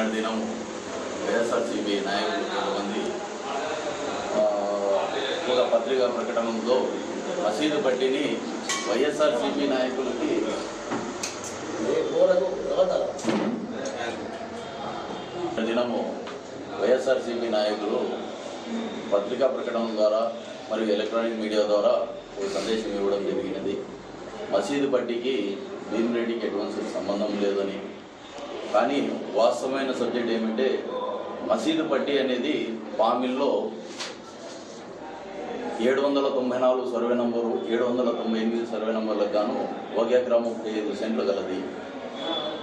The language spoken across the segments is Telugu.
నిన్నటి దినం వైఎస్ఆర్సీపీ నాయకులు కొంతమంది ఒక పత్రికా ప్రకటనలో మసీదు పట్టిని వైఎస్ఆర్సీపీ నాయకులకి దినము వైఎస్ఆర్సీపీ నాయకులు పత్రికా ప్రకటన ద్వారా మరియు ఎలక్ట్రానిక్ మీడియా ద్వారా ఒక సందేశం ఇవ్వడం జరిగినది. మసీదు పట్టికి భీమిరెడ్డికి ఎటువంటి సంబంధం లేదని కానీ వాస్తవమైన సబ్జెక్ట్ ఏమంటే మసీదు పట్టి అనేది పామిల్లో ఏడు వందల తొంభై నాలుగు సర్వే నంబరు ఏడు వందల తొంభై ఎనిమిది సర్వే నంబర్లకు గాను ఒక ఎకరా ముప్పై ఐదు సెంట్లు గలది.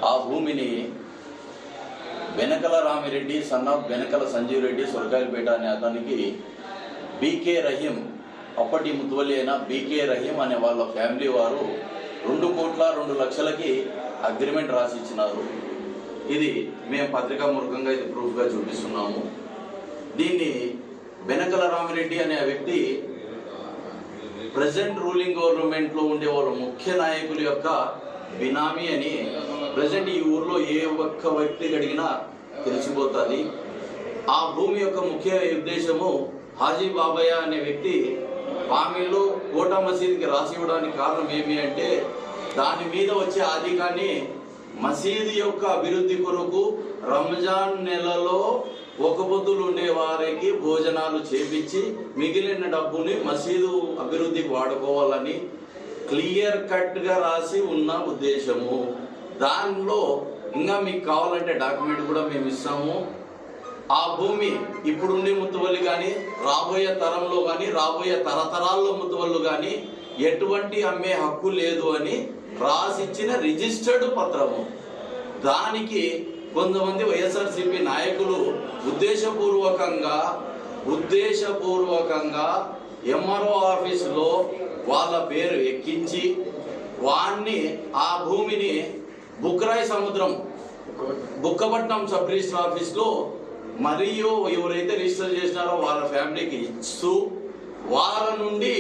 ఆ భూమిని వెనకల రామిరెడ్డి సన్ ఆఫ్ వెనకల సంజీవ్ రెడ్డి సొరకాయలపేట అనే అతనికి బీకే రహీం అప్పటి ముతువల్లి అయిన బీకే రహీం అనే వాళ్ళ ఫ్యామిలీ వారు రెండు కోట్ల రెండు లక్షలకి అగ్రిమెంట్ రాసి ఇచ్చినారు ఇది మేము పత్రికామూలకంగా ఇది ప్రూఫ్గా చూపిస్తున్నాము. దీన్ని వెనకల రామిరెడ్డి అనే వ్యక్తి ప్రజెంట్ రూలింగ్ గవర్నమెంట్లో ఉండే వాళ్ళ ముఖ్య నాయకుల యొక్క బినామీ అని ప్రజెంట్ ఈ ఊర్లో ఏ ఒక్క వ్యక్తి అడిగినా తెలిసిపోతుంది. ఆ భూమి యొక్క ముఖ్య ఉద్దేశము హాజీ బాబయ్య అనే వ్యక్తి పామిల్లో కోటా మసీద్కి రాసి ఇవ్వడానికి కారణం ఏమి అంటే దాని మీద వచ్చే ఆధికాన్ని మసీదు యొక్క అభివృద్ధి కొరకు రంజాన్ నెలలో ఒక పొద్దులు ఉండే వారికి భోజనాలు చేపించి మిగిలిన డబ్బుని మసీదు అభివృద్ధికి వాడుకోవాలని క్లియర్ కట్గా రాసి ఉన్న ఉద్దేశము. దానిలో ఇంకా మీకు కావాలంటే డాక్యుమెంట్ కూడా మేము ఇస్తాము. ఆ భూమి ఇప్పుడుండే ముతువల్లి కానీ రాబోయే తరంలో కానీ రాబోయే తరతరాల్లో ముతువల్లు కానీ ఎటువంటి అమ్మే హక్కు లేదు అని రాసిచ్చిన రిజిస్టర్డ్ పత్రము. దానికి కొంతమంది వైఎస్ఆర్సీపీ నాయకులు ఉద్దేశపూర్వకంగా ఉద్దేశపూర్వకంగా ఎంఆర్ఓ ఆఫీసులో వాళ్ళ పేరు ఎక్కించి వాణ్ణి ఆ భూమిని బుక్రాయ్ సముద్రం బుక్కపట్నం సబ్ రిజిస్టర్ ఆఫీస్లో మరియు ఎవరైతే రిజిస్టర్ చేసినారో వాళ్ళ ఫ్యామిలీకి ఇస్తూ వాళ్ళ నుండి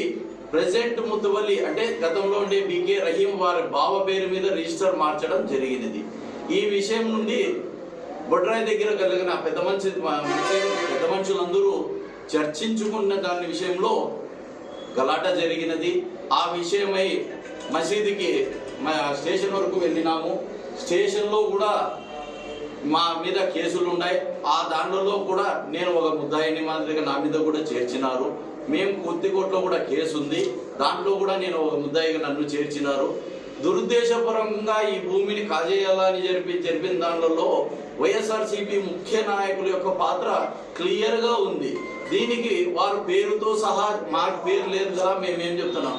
ప్రెసెంట్ ముతువల్లి అంటే గతంలో ఉండే బీకే రహీం వారి బావ పేరు మీద రిజిస్టర్ మార్చడం జరిగినది. ఈ విషయం నుండి బొడ్రాయి దగ్గర కలిగిన పెద్ద మనిషి పెద్ద మనుషులందరూ చర్చించుకున్న దాని విషయంలో గలాట జరిగినది. ఆ విషయమై మసీదుకి మా స్టేషన్ వరకు వెళ్ళినాము. స్టేషన్లో కూడా మా మీద కేసులు ఉన్నాయి ఆ దాంట్లో కూడా నేను ఒక ముద్దాయిని మాదిరిగా నా మీద కూడా చేర్చినారు. మేము కొద్దికోట్లో కూడా కేసు ఉంది. దాంట్లో కూడా నేను ఒక ముద్దాయిగా నన్ను చేర్చినారు. దురుద్దేశపరంగా ఈ భూమిని కాజేయాలని జరిపి జరిపిన దాంట్లో వైఎస్ఆర్సీపీ ముఖ్య నాయకుల యొక్క పాత్ర క్లియర్గా ఉంది. దీనికి వారి పేరుతో సహా మాకు పేరు లేదు కదా మేమేం చెప్తున్నాం?